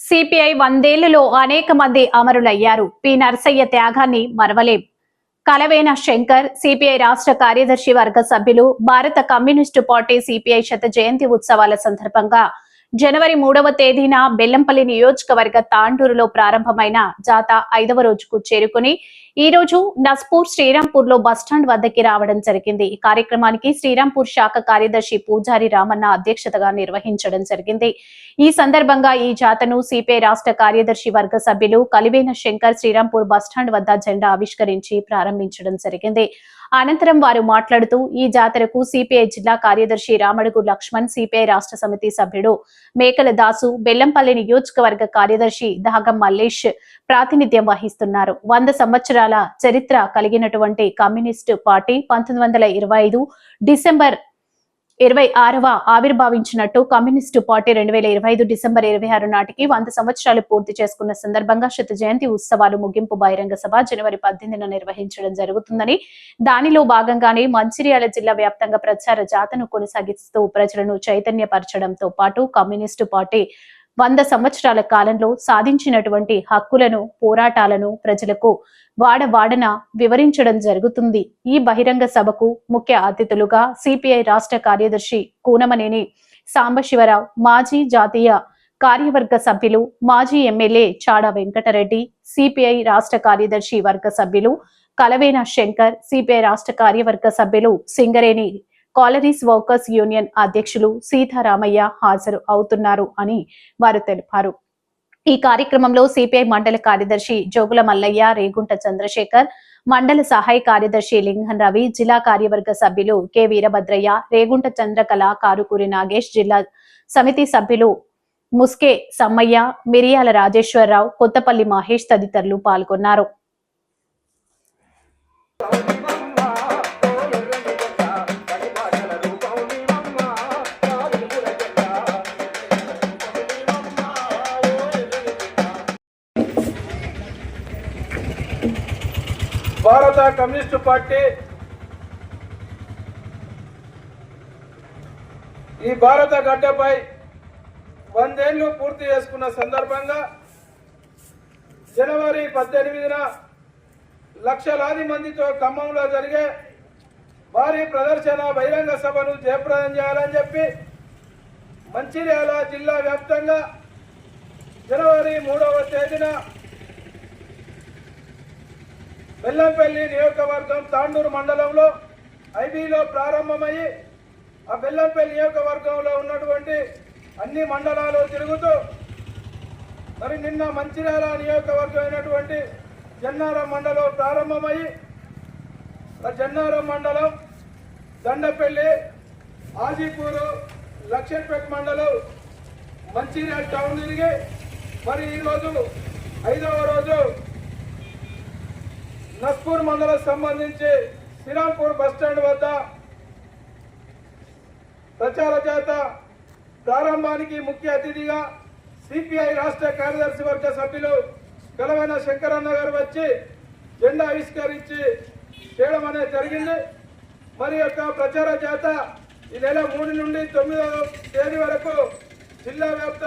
CPI వందేళ్ళలో అనేక మంది అమరులయ్యారు. P. Narasayya త్యాగాన్ని మరవలేం. కలవేన శంకర్ సిపిఐ రాష్ట్ర కార్యదర్శి వర్గ సభ్యులు భారత కమ్యూనిస్టు పార్టీ సిపిఐ శత జయంతి ఉత్సవాల సందర్భంగా జనవరి మూడవ తేదీన బెల్లంపల్లి నియోజకవర్గ తాండూరులో ప్రారంభమైన జాత ఐదవ రోజుకు చేరుకుని ఈ రోజు నస్పూర్ శ్రీరాంపూర్లో బస్టాండ్ వద్దకి రావడం జరిగింది. ఈ కార్యక్రమానికి శ్రీరాంపూర్ శాఖ కార్యదర్శి పూజారి రామన్న అధ్యక్షతగా నిర్వహించడం జరిగింది. ఈ సందర్భంగా ఈ జాతను సిపిఐ రాష్ట్ర కార్యదర్శి వర్గ సభ్యులు కలివేన శంకర్ శ్రీరాంపూర్ బస్టాండ్ వద్ద జెండా ఆవిష్కరించి ప్రారంభించడం జరిగింది. అనంతరం వారు మాట్లాడుతూ ఈ జాతరకు సిపిఐ జిల్లా కార్యదర్శి రామడుగు లక్ష్మణ్ సిపిఐ రాష్ట్ర సమితి సభ్యుడు మేకల దాసు బెల్లంపల్లి నియోజకవర్గ కార్యదర్శి దాగం మల్లేష్ ప్రాతినిధ్యం వహిస్తున్నారు. వంద సంవత్సరాల చరిత్ర కలిగినటువంటి కమ్యూనిస్టు పార్టీ పంతొమ్మిది వందల ఇరవై ఐదు డిసెంబర్ ఇరవై ఆరవ ఆవిర్భావించినట్టు కమ్యూనిస్టు పార్టీ రెండు వేల ఇరవై ఐదు డిసెంబర్ ఇరవై ఆరు నాటికి వంద సంవత్సరాలు పూర్తి చేసుకున్న సందర్భంగా శత జయంతి ఉత్సవాలు ముగింపు బహిరంగ సభ జనవరి పద్దెనిమిదిన నిర్వహించడం జరుగుతుందని. దానిలో భాగంగానే మంచిర్యాల జిల్లా వ్యాప్తంగా ప్రచార జాతను కొనసాగిస్తూ ప్రజలను చైతన్యపరచడంతో పాటు కమ్యూనిస్టు పార్టీ వంద సంవత్సరాల కాలంలో సాధించినటువంటి హక్కులను పోరాటాలను ప్రజలకు వాడవాడన వివరించడం జరుగుతుంది. ఈ బహిరంగ సభకు ముఖ్య అతిథులుగా సిపిఐ రాష్ట్ర కార్యదర్శి కూనమనేని సాంబశివరావు మాజీ జాతీయ కార్యవర్గ సభ్యులు మాజీ ఎమ్మెల్యే చాడ వెంకటరెడ్డి సిపిఐ రాష్ట్ర కార్యదర్శి వర్గ సభ్యులు కలవేన శంకర్ సిపిఐ రాష్ట్ర కార్యవర్గ సభ్యులు సింగరేణి కాలనీస్ వర్కర్స్ యూనియన్ అధ్యక్షులు సీతారామయ్య హాజరు అవుతున్నారు అని వారు తెలిపారు. ఈ కార్యక్రమంలో సిపిఐ మండల కార్యదర్శి జోగుల మల్లయ్య రేగుంట చంద్రశేఖర్ మండల సహాయ కార్యదర్శి లింగన్ రవి జిల్లా కార్యవర్గ సభ్యులు కె. వీరభద్రయ్య రేగుంట చంద్రకళ కారుకూరి నాగేష్ జిల్లా సమితి సభ్యులు ముస్కే సమ్మయ్య మిరియాల రాజేశ్వరరావు కొత్తపల్లి మహేష్ తదితరులు పాల్గొన్నారు. భారత కమ్యూనిస్టు పార్టీ ఈ భారత గడ్డపై వందేళ్ళు పూర్తి చేసుకున్న సందర్భంగా జనవరి పద్దెనిమిదిన లక్షలాది మందితో ఖమ్మంలో జరిగే భారీ ప్రదర్శన బహిరంగ సభను జయప్రదం చేయాలని చెప్పి మంచిర్యాల జిల్లా వ్యాప్తంగా జనవరి మూడవ తేదీన బెల్లంపల్లి నియోజకవర్గం తాండూరు మండలంలో ఐబీలో ప్రారంభమయ్యి ఆ బెల్లంపల్లి నియోజకవర్గంలో ఉన్నటువంటి అన్ని మండలాలు తిరుగుతూ మరి నిన్న మంచిర్యాల నియోజకవర్గం అయినటువంటి జన్నారం మండలం ప్రారంభమయ్యి ఆ జన్నారం మండలం దండపల్లి ఆజీపూరు లక్షపేట్ మండలం మంచిర్యాల టౌన్ తిరిగి మరి ఈరోజు ఐదవ రోజు నస్పూర్ మండలం సంబంధించి శ్రీరాంపూర్ బస్టాండ్ వద్ద ప్రచార చేత ప్రారంభానికి ముఖ్య అతిథిగా సిపిఐ రాష్ట్ర కార్యదర్శి వర్గ సభ్యులు కలవైన శంకరన్న గారు వచ్చి జెండా ఆవిష్కరించి చేయడం అనేది జరిగింది. మరి యొక్క ప్రచార చేత ఈ నెల మూడు నుండి తొమ్మిదవ తేదీ వరకు జిల్లా వ్యాప్తంగా